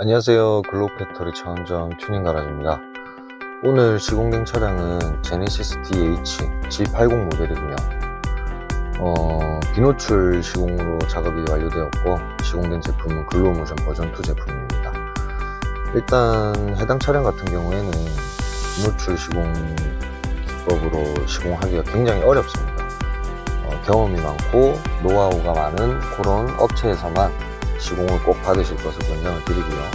안녕하세요. 글로우팩토리 차원점 튜닝 가라지입니다. 오늘 시공된 차량은 제네시스 DH G80 모델이고요. 어, 비노출 시공으로 작업이 완료되었고 시공된 제품은 글로우모션 버전 2 제품입니다. 일단 해당 차량 같은 경우에는 비노출 시공 기법으로 시공하기가 굉장히 어렵습니다. 어, 경험이 많고 노하우가 많은 그런 업체에서만 시공을 꼭 받으실 것을 권장을 드리고요.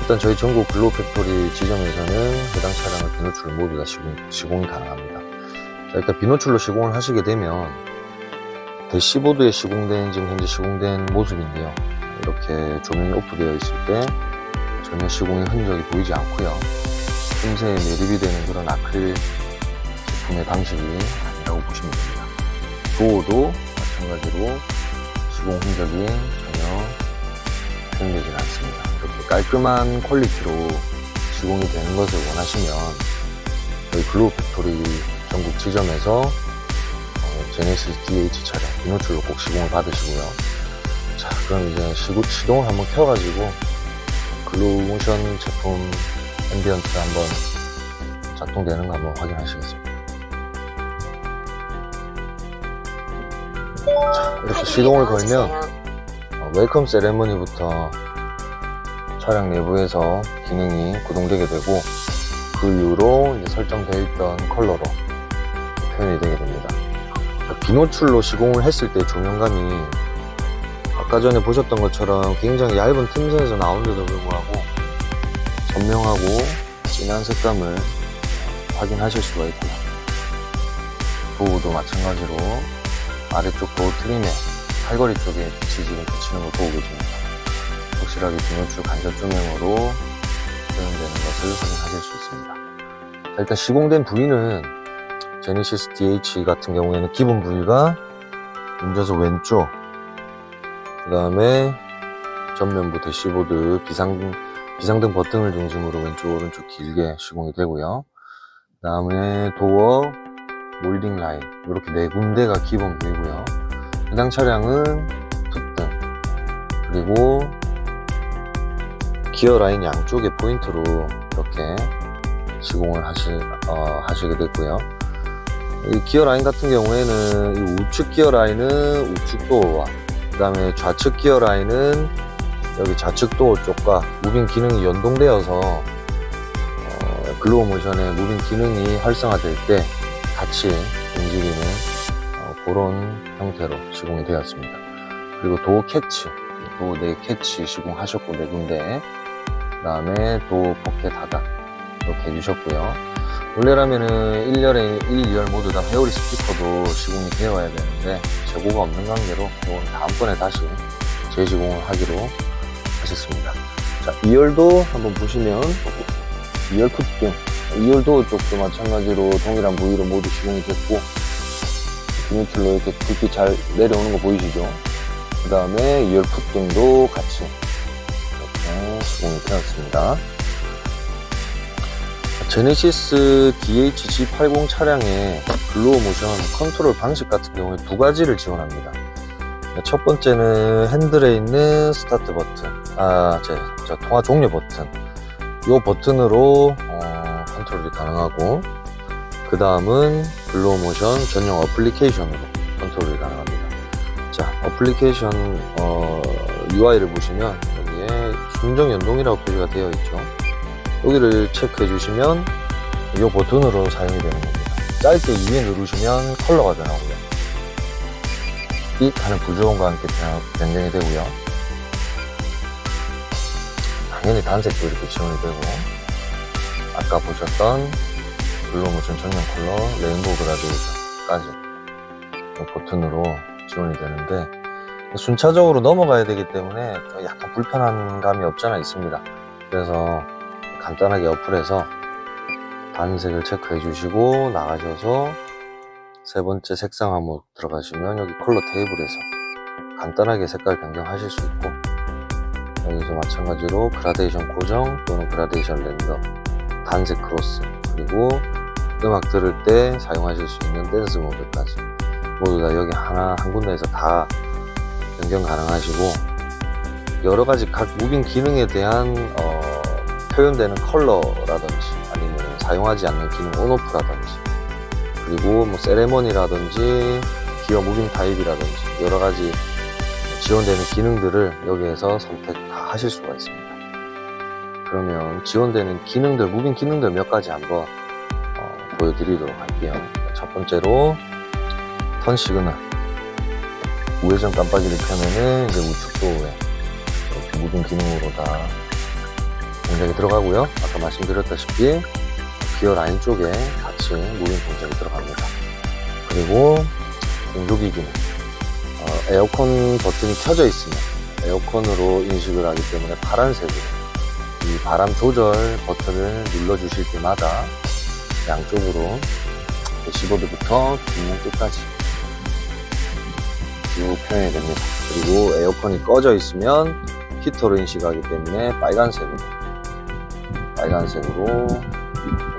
일단 저희 전국 글로 팩토리 지점에서는 해당 차량을 비노출 모두 다 시공, 시공이 가능합니다. 자, 일단 비노출로 시공을 하시게 되면 대시보드에 시공된 지금 현재 시공된 모습인데요. 이렇게 조명이 오프되어 있을 때 전혀 시공의 흔적이 보이지 않고요. 틈새에 매립이 되는 그런 아크릴 제품의 방식이 아니라고 보시면 됩니다. 도어도 마찬가지로 시공 흔적이 전혀 생기진 않습니다. 이렇게 깔끔한 퀄리티로 시공이 되는 것을 원하시면 저희 글로우 팩토리 전국 지점에서 어, 제네시스 DH 차량 비노출로 꼭 시공을 받으시고요. 자, 그럼 이제 시구, 시동을 한번 켜가지고 글로우 모션 제품 앰비언트 한번 작동되는 거 한번 확인하시겠습니다. 자, 이렇게 시동을 걸면 어, 웰컴 세레머니부터 차량 내부에서 기능이 구동되게 되고 그 이후로 이제 설정되어 있던 컬러로 표현이 되게 됩니다. 비노출로 시공을 했을 때 조명감이 아까 전에 보셨던 것처럼 굉장히 얇은 틈새에서 나오는데도 불구하고 선명하고 진한 색감을 확인하실 수가 있고요. 도우도 마찬가지로 아래쪽 도어 트림에 팔걸이 쪽에 지금 비치는 걸 보고 계십니다. 확실하게 비노출 간접 조명으로 표현되는 것을 확인하실 수 있습니다. 자, 일단 시공된 부위는 제네시스 DH 같은 경우에는 기본 부위가 운전석 왼쪽, 그 다음에 전면부 대시보드 비상, 비상등 버튼을 중심으로 왼쪽, 오른쪽 길게 시공이 되고요. 그 다음에 도어, 몰딩 라인, 이렇게 네 군데가 기본 부위고요. 해당 차량은 풋등 그리고 기어 라인 양쪽에 포인트로 이렇게 시공을 하시, 어, 하시게 됐고요. 이 기어 라인 같은 경우에는 이 우측 기어 라인은 우측 도어와 그 다음에 좌측 기어 라인은 여기 좌측 도어 쪽과 무빙 기능이 연동되어서 어, 글로우 모션의 무빙 기능이 활성화될 때 같이 움직이는 어, 그런 형태로 시공이 되었습니다. 그리고 도어 캐치, 도어 네 캐치 시공하셨고 네 군데, 그 다음에 도어 포켓 하단 이렇게 해주셨고요. 원래라면은 1열에 1, 2열 모두 다 회오리 스피커도 시공이 되어야 되는데 재고가 없는 관계로 이건 다음번에 다시 재시공을 하기로 하셨습니다. 자, 2열도 한번 보시면 2열 풋등 2열 도어 쪽도 마찬가지로 동일한 부위로 모두 시공이 됐고 비누틀로 이렇게 불빛 잘 내려오는 거 보이시죠? 그 다음에 2열 풋등도 같이 이렇게 시공이 되었습니다. 제네시스 DH-G80 차량의 글로우 모션 컨트롤 방식 같은 경우에 두 가지를 지원합니다. 첫 번째는 핸들에 있는 스타트 버튼, 아, 제, 저 통화 종료 버튼. 이 버튼으로 어, 컨트롤이 가능하고, 그 다음은 글로우 모션 전용 어플리케이션으로 컨트롤이 가능합니다. 자, 어플리케이션 어, UI를 보시면 여기에 순정 연동이라고 표시가 되어 있죠. 여기를 체크해 주시면 이 버튼으로 사용이 되는 겁니다. 짧게 위에 누르시면 컬러가 변하고요. 삑 하는 부조음과 함께 변- 변경이 되고요. 당연히 단색도 이렇게 지원이 되고 아까 보셨던 블루 모션 전용 컬러 레인보우 그라데이션까지 이 버튼으로 지원이 되는데 순차적으로 넘어가야 되기 때문에 좀 약간 불편한 감이 없잖아 있습니다. 그래서 간단하게 어플에서 단색을 체크해 주시고 나가셔서 세 번째 색상 항목 들어가시면 여기 컬러 테이블에서 간단하게 색깔 변경하실 수 있고 여기서 마찬가지로 그라데이션 고정 또는 그라데이션 랜덤 단색 크로스 그리고 음악 들을 때 사용하실 수 있는 댄스 모드까지 모두 다 여기 하나 한 군데에서 다 변경 가능하시고 여러 가지 각 무빙 기능에 대한 어, 표현되는 컬러라든지 아니면 사용하지 않는 기능 온오프라든지 그리고 뭐 세레머니라든지 기어 무빙 타입이라든지 여러 가지 지원되는 기능들을 여기에서 선택 다 하실 수가 있습니다. 그러면 지원되는 기능들, 무빙 기능들 몇 가지 한번 어, 보여드리도록 할게요. 첫 번째로 턴 시그널. 우회전 깜빡이를 켜면은 이제 우측 도어에 이렇게 무빙 기능으로 다 동작이 들어가고요. 아까 말씀드렸다시피 기어 라인 쪽에 같이 무빙 동작이 들어갑니다. 그리고 공조기 기능. 어, 에어컨 버튼이 켜져 있으면 에어컨으로 인식을 하기 때문에 파란색으로 이 바람 조절 버튼을 눌러 주실 때마다 양쪽으로 15도부터 뒷면 끝까지 쭉 표현이 됩니다. 그리고 에어컨이 꺼져 있으면 히터로 인식하기 때문에 빨간색으로 빨간색으로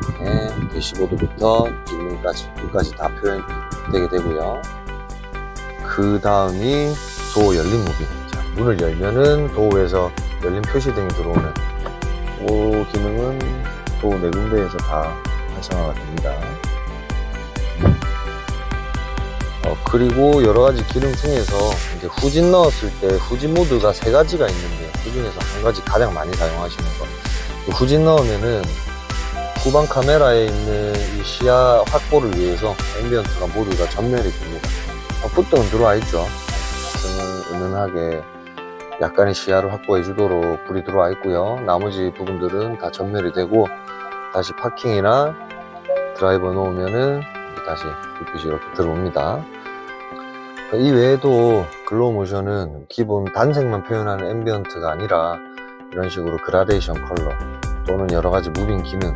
이렇게 15도부터 뒷면까지 끝까지 다 표현되게 되고요. 그 다음이 도어 열린 무빙. 자, 문을 열면은 도어에서 열린 표시등이 들어오는 이 기능은 도어 네 군데에서 다 활성화가 됩니다. 어, 그리고 여러 가지 기능 중에서 이제 후진 넣었을 때 후진 모드가 세 가지가 있는데 그 중에서 한 가지 가장 많이 사용하시는 거. 그 후진 넣으면은 후방 카메라에 있는 이 시야 확보를 위해서 앰비언트가 모두가 전멸이 됩니다. 어, 풋등은 들어와 있죠. 등은 은은하게 약간의 시야를 확보해 주도록 불이 들어와 있고요. 나머지 부분들은 다 전멸이 되고 다시 파킹이나 드라이버 놓으면은 다시 불빛이 이렇게 들어옵니다. 이 외에도 글로우 모션은 기본 단색만 표현하는 앰비언트가 아니라 이런 식으로 그라데이션 컬러 또는 여러 가지 무빙 기능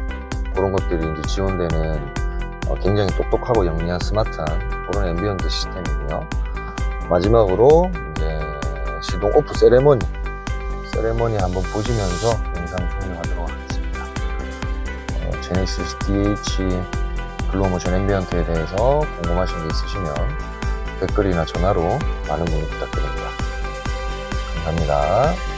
그런 것들이 이제 지원되는 어, 굉장히 똑똑하고 영리한 스마트한 그런 앰비언트 시스템이고요. 마지막으로 이제 시동 오프 세레머니 세레머니 한번 보시면서 영상 종료하도록 하겠습니다. 어, 제네시스 DH 글로모션 앰비언트에 대해서 궁금하신 게 있으시면 댓글이나 전화로 많은 문의 부탁드립니다. 감사합니다.